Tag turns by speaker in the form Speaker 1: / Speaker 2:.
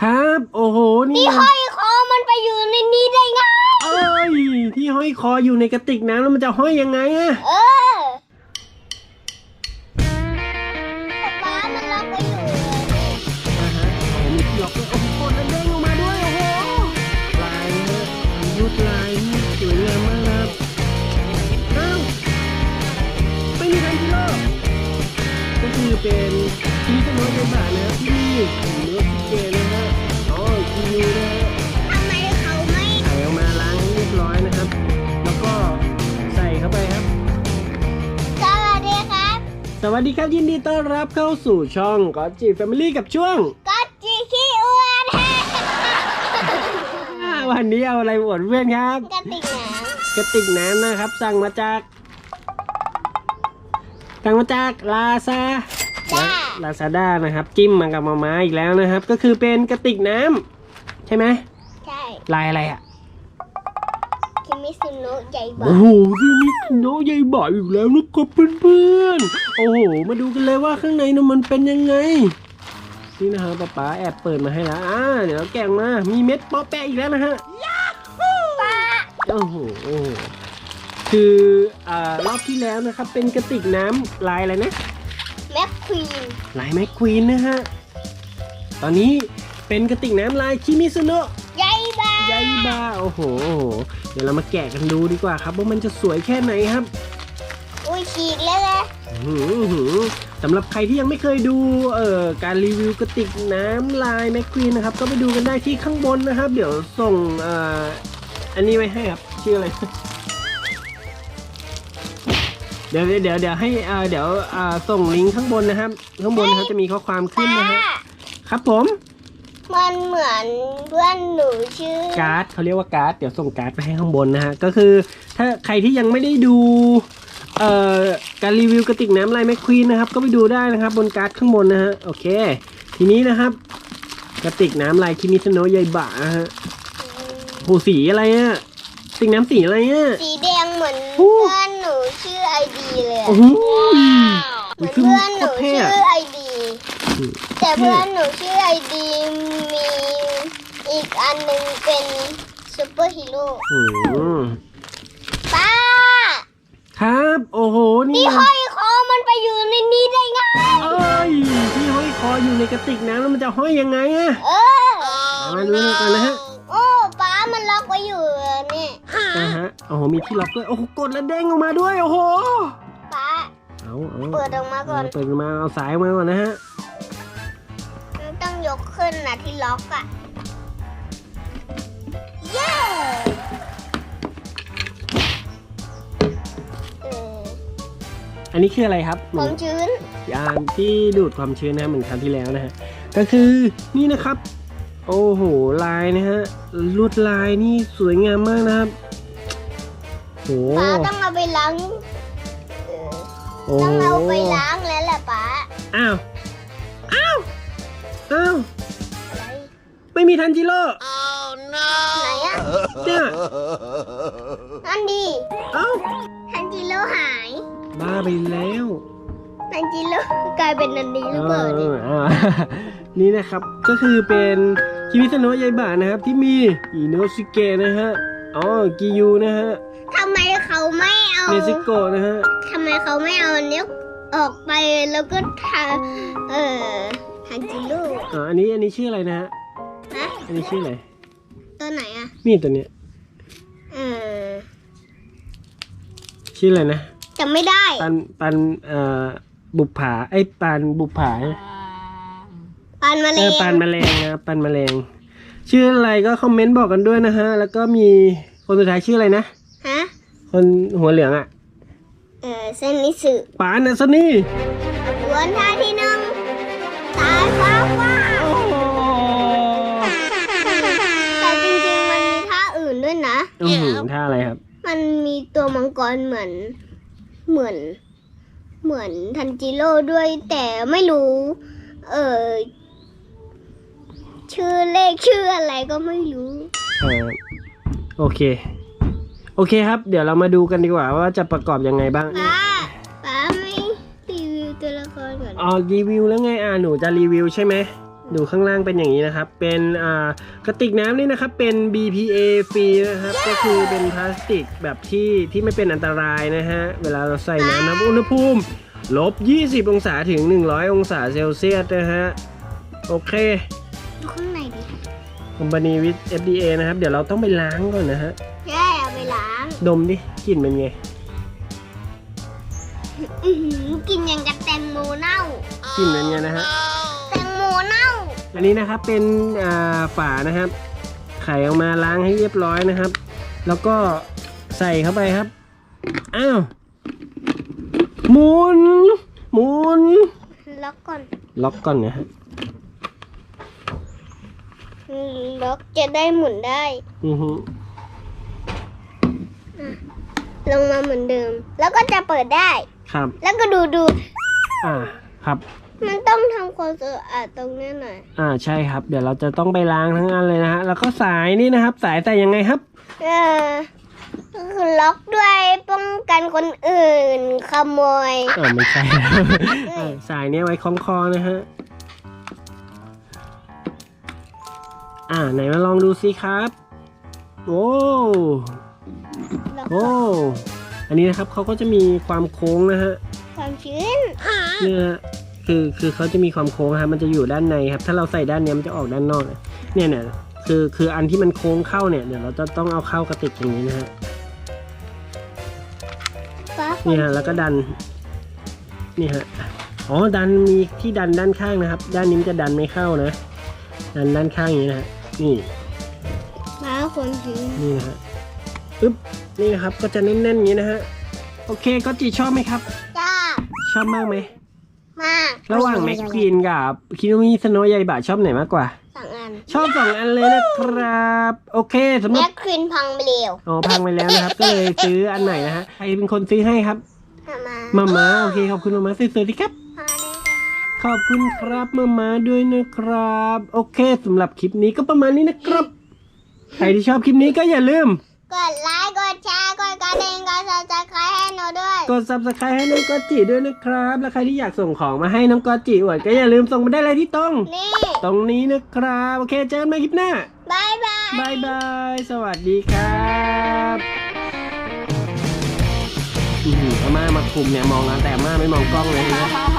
Speaker 1: ครับ โอ้โห นี่
Speaker 2: ที่
Speaker 1: ไง
Speaker 2: ห้อยคอมันไปอยู่ในนี้ได้ไง
Speaker 1: เอ้ย ที่ห้อยคออยู่ในกระติกน้ำแล้วมันจะห้อยยังไงอะ
Speaker 2: เออป๊ามันล็อกไว้อยู่
Speaker 1: อ่าฮะโอ้โหมีที่ล็อกด้วยโอ้โหกดแล้วเด้งออกมาด้วย โอ้โหลายนะมีลวดลายนี่สวยงามมากนะครับอ้าวไม่มีทันทีโลกก็คือเป็นที่สมุนไพรบาทนะครับที่ วัส
Speaker 2: ดีครับ
Speaker 1: ยินดีต้อนรับเข้าสู่ช่องกอจีแฟมิลี่กับช่วง
Speaker 2: ก็จีขี้อ้วน
Speaker 1: อ่าวันนี้เอาอะไรบวดเพื่อนครับ
Speaker 2: กระติกน้
Speaker 1: กระติกน้ำนะครับ สั่งมาจาก สั่งมาจากลาซาำ
Speaker 2: จ้า
Speaker 1: ลาซาด้านะครับ จิ้มมากับมาม้าอีกแล้วนะครับ ก็คือเป็นกระติกน้ำใช่ไหม
Speaker 2: ใช่
Speaker 1: ลายอะไรอะ
Speaker 2: คิมิซุโนะใหญ่บ้า
Speaker 1: โอ้โหที่นี่โน้ใหญ่บ่อยอีกแล้วนะครับเพื่อนๆ โอ้โห มาดูกันเลยว่าข้างในนั้นมันเป็นยังไง นี่นะฮะป๊าป๊าแอบเปิดมาให้แล้วอ่าเดี๋ยวเราแกะมา มีเม็ดป๊อปแปะอีกแล้วนะฮะ
Speaker 2: ป้า
Speaker 1: โอ้โหโอ้โหคืออ่ารอบที่แล้วนะครับ เป็นกระติกน้ำลายอะไรนะ
Speaker 2: แม็กควีน
Speaker 1: ลายแม็กควีนนะฮะ ตอนนี้เป็นกระติกน้ำลายคิมิซุโนะ
Speaker 2: ใหญ่บ้า
Speaker 1: ใหญ่บ้าโอ้โหโอ้โห เดี๋ยวเรามาแกะกันดูดีกว่าครับว่ามันจะสวยแค่ไหนครับ
Speaker 2: อุ้ยฉีกแล้วนะ
Speaker 1: อื้อหือสำหรับใครที่ยังไม่เคยดูเอ่อการรีวิวกระติกน้ำลายแมคควีนนะครับ ก็ไปดูกันได้ที่ข้างบนนะครับ เดี๋ยวส่งเอ่ออันนี้ไว้ให้ครับชื่ออะไรเดี๋ยวเดี๋ยวเดี๋ยวให้เอ่อเดี๋ยวเอ่อส่งลิงก์ข้างบนนะครับ ข้างบนนะครับจะมีข้อความขึ้นนะฮะ
Speaker 2: ป้า
Speaker 1: ครับผม
Speaker 2: มันเหมือนเพื่อนหนูชื่อ
Speaker 1: การ์ดเขาเรียกว่าการ์ดเดี๋ยวส่งการ์ดไปให้ข้างบนนะฮะก็คือถ้าใครที่ยังไม่ได้ดูเอ่อการรีวิวกระติกน้ำลายแมคควีนนะครับก็ไปดูได้นะครับบนการ์ดข้างบนนะฮะโอเค ทีนี้นะครับ กระติกน้ำลายคิมิสโนะใยบะนะฮะโหสีอะไรอะกระติกน้ำสีอะไรอะ
Speaker 2: สีแดงเหมือน
Speaker 1: โอ้
Speaker 2: เพื่อนหนูชื่อไอดีเลยอะ
Speaker 1: โอ้โห
Speaker 2: เหมือนเพื่อนหนูชื่อไอดี
Speaker 1: อืม
Speaker 2: แต่เพื่อนหนูชื่อไอดีมีอีกอันหนึ่งเป็นซูเปอร์ฮีโร่
Speaker 1: อืม
Speaker 2: ป้า
Speaker 1: ครับ โอ้โห นี่
Speaker 2: ที่
Speaker 1: ไง
Speaker 2: ห้อยคอมันไปอยู่ในนี้ได้ไง
Speaker 1: เอ้ยที่ห้อยคออยู่ในกระติกน้ำแล้วมันจะห้อยยังไงอะ
Speaker 2: เออ
Speaker 1: มาดูกันนะฮะ
Speaker 2: โอ้ป้ามันล็อกไว้อยู่เนี่ย
Speaker 1: อ่าฮะโอ้โหมีที่ล็อกด้วยโอ้โหกดแล้วเด้งออกมาด้วยโอ้โห
Speaker 2: ป้า
Speaker 1: เอาเอา
Speaker 2: เปิดออกมาก่อน
Speaker 1: เปิดมาเอาสายออกมาก่อนนะฮะ
Speaker 2: มันต้องย กขึ้นนะที่ล็อกอะเย้เออ
Speaker 1: อันนี้คืออะไรครับ
Speaker 2: ความชื้น
Speaker 1: ยานที่ดูดความชื้นนะเหมือนครั้งที่แล้วนะฮะก็คือนี่นะครับ โอ้โหลายนะฮะลวดลายนี่สวยงามมากนะครับโอ้
Speaker 2: ป้าต้องเอาไปล้างเออ
Speaker 1: โอ้
Speaker 2: ต้อง
Speaker 1: โห
Speaker 2: เอาไปล้างแล้วแหละป้า
Speaker 1: อ้าวอ้าว อ้าว
Speaker 2: อะไร
Speaker 1: ไม่มีทันจิโร่
Speaker 2: ไหนอะ
Speaker 1: เนี่ย
Speaker 2: นั่นดี
Speaker 1: เอ้า
Speaker 2: ทันจิโร่หาย
Speaker 1: บ้าไปแล้ว
Speaker 2: ทันจิโร่กลายเป็นนันดีหรือเปล่าเนี่ย
Speaker 1: อออ่านี่นะครับก็คือเป็นคิมิสโนะยายบะนะครับที่มีอิโนสุเกะนะฮะอ๋อกิยูนะฮะ
Speaker 2: ทำไมเขาไม่เอา
Speaker 1: เนซิโกะนะฮะ
Speaker 2: ทำไมเขาไม่เอาอันนี้ออกไปแล้วก็ทาเออ ทันจิโร่
Speaker 1: อ๋ออันนี้อันนี้ชื่ออะไรนะฮะ
Speaker 2: ฮะ
Speaker 1: อันนี้ชื่ออะไร
Speaker 2: ตัวไหนอะ
Speaker 1: มีดตัวเนี้ย
Speaker 2: เออ
Speaker 1: ชื่ออะไรนะ
Speaker 2: จำไม่ได้
Speaker 1: ปันปันเอ่อบุปผาไอ้ยปันบุปผา
Speaker 2: ปานมะ
Speaker 1: เอ
Speaker 2: เร็
Speaker 1: องปันแมลงนะปันแมลง ชื่ออะไรก็คอมเมนต์บอกกันด้วยนะฮะ แล้วก็มีคนสุดท้ายชื่ออะไรนะ
Speaker 2: ฮะ
Speaker 1: คนหัวเหลืองอะ
Speaker 2: เออเส้นนิสึ
Speaker 1: ปานนะซนี่
Speaker 2: ดวนท่าที่
Speaker 1: โอ้โห
Speaker 2: แต่จริงๆ มันมีท่าอื่นด้วยนะ
Speaker 1: อื้อหือท่าอะไรครับ
Speaker 2: มันมีตัวมังกรเหมือน เหมือน เหมือนทันจิโร่ด้วย แต่ไม่รู้ เออชื่อเลขชื่ออะไรก็ไม่รู้
Speaker 1: เออโอเค โอเคครับ เดี๋ยวเรามาดูกันดีกว่าว่าจะประกอบยังไงบ้าง
Speaker 2: ป้าป้าไม่ อน
Speaker 1: อ๋อรีวิวแล้วไงอ่าหนูจะรีวิวใช่ไหม
Speaker 2: อ
Speaker 1: ดูข้างล่างเป็นอย่างนี้นะครับ เป็นอ่ากระติกน้ำนี่นะครับ เป็น BPA ฟรีนะครับ ก็คือเป็นพลาสติกแบบที่ที่ไม่เป็นอันตรายนะฮะ เวลาเราใส่น้ำน้ำอุณหภูมิลบ 20 องศาถึง 100 องศาเซลเซียสนะฮะ โอเค
Speaker 2: ดูข้างในดิ
Speaker 1: คอมพานีวิท FDA นะครับ เดี๋ยวเราต้องไปล้างก่อนนะฮะ
Speaker 2: ใช่เอาไปล้าง
Speaker 1: ดมดิกลิ่นเป็นไง
Speaker 2: อื้อหือกินอย่างกับแตงโมเน่าก
Speaker 1: ลิ่นเป็นไงนะฮะ
Speaker 2: แตงโมเน่า
Speaker 1: อันนี้นะครับเป็นอ่าฝานะครับ ไขออกมาล้างให้เรียบร้อยนะครับ แล้วก็ใส่เข้าไปครับ อ้าวหมุนหมุน
Speaker 2: ล็อกก่อน
Speaker 1: ล็อกก่อนนะฮะ
Speaker 2: ล็อกจะได้หมุนได้
Speaker 1: อือฮึ
Speaker 2: ลงมาเหมือนเดิม แล้วก็จะเปิดได้
Speaker 1: ครับ
Speaker 2: แล้วก็ดูดู
Speaker 1: อ่า ครับ
Speaker 2: มันต้องทำความสะอาดตรงนี้หน่อย
Speaker 1: อ่าใช่ครับ เดี๋ยวเราจะต้องไปล้างทั้งอันเลยนะฮะแล้วก็สายนี่นะครับ สายใส่ยังไงครับ
Speaker 2: เออก็คือล็อกด้วยป้องกันคนอื่นขโมย
Speaker 1: อ่าไม่ใช่เออสายเนี้ยไว้คล้องคอนะฮะอ่าไหนมาลองดูสิครับโอ้
Speaker 2: แล้วก็
Speaker 1: โอ้อันนี้นะครับเขาก็จะมีความโค้งนะฮะ
Speaker 2: ความชื้น
Speaker 1: เนี่ยฮะ คือคือเขาจะมีความโค้งครับมันจะอยู่ด้านในครับ ถ้าเราใส่ด้านเนี้ยมันจะออกด้านนอกนะเนี่ยเนี่ยคือคืออันที่มันโค้งเข้าเนี่ยเดี๋ยวเราจะต้องเอาเข้ากระติกอย่างนี้นะฮะ
Speaker 2: ฟ้าฝ
Speaker 1: นี่
Speaker 2: น
Speaker 1: ฮะแล้วก็ดันนี่ฮะอ๋อดันมีที่ดันด้านข้างนะครับ ด้านนี้มันจะดันไม่เข้านะ ดันด้านข้างอย่างนี้นะฮะนี่
Speaker 2: ฟ้าฝนชื้น
Speaker 1: นี่นะฮะอึ๊บนี่นะครับก็จะแน่นๆอย่างนี้นะฮะโอเคก็จีชอบไหมครับ
Speaker 2: จ้า
Speaker 1: ชอบมากไหม
Speaker 2: มาก
Speaker 1: ระหว่างแม็กควีนกับคิโนมิสโนยายบะชอบไหนมากกว่า
Speaker 2: สองอัน
Speaker 1: ชอบสองอันเลยนะครับ โอเคสำห
Speaker 2: แม็
Speaker 1: รับ
Speaker 2: กควินพังไปเร็ว
Speaker 1: อ๋อพังไปแล้วนะครับก็เลยซื้ออันไหนนะฮะใครเป็นคนซื้อให้ครับ
Speaker 2: มา
Speaker 1: มาม่าโอเคขอบคุณมาม่าสวยๆดีครับ
Speaker 2: มาเลยครับ
Speaker 1: ขอบคุณครับมาม่าด้วยนะครับ โอเคสำหรับคลิปนี้ก็ประมาณนี้นะครับ ใครที่ชอบคลิปนี้ก็อย่าลืม
Speaker 2: กดไลค์ กดแชร์ กดกระดิ่งกดซับสไครต์ให้หนูด้วย
Speaker 1: กด subscribe ให้น้องกอจิด้วยนะครับ และใครที่อยากส่งของมาให้น้องกอจิอวดก็อย่าลืมส่งมาได้เลยที่ตรง
Speaker 2: นี่
Speaker 1: ตรงนี้นะครับ โอเค เจอกันใหม่คลิปหน้า
Speaker 2: บายบาย
Speaker 1: บายบาย สวัสดีครับอือหืออาม่ามาคุมเนี่ยมองนะแต่อาม่าไม่มองกล้องเลยนะ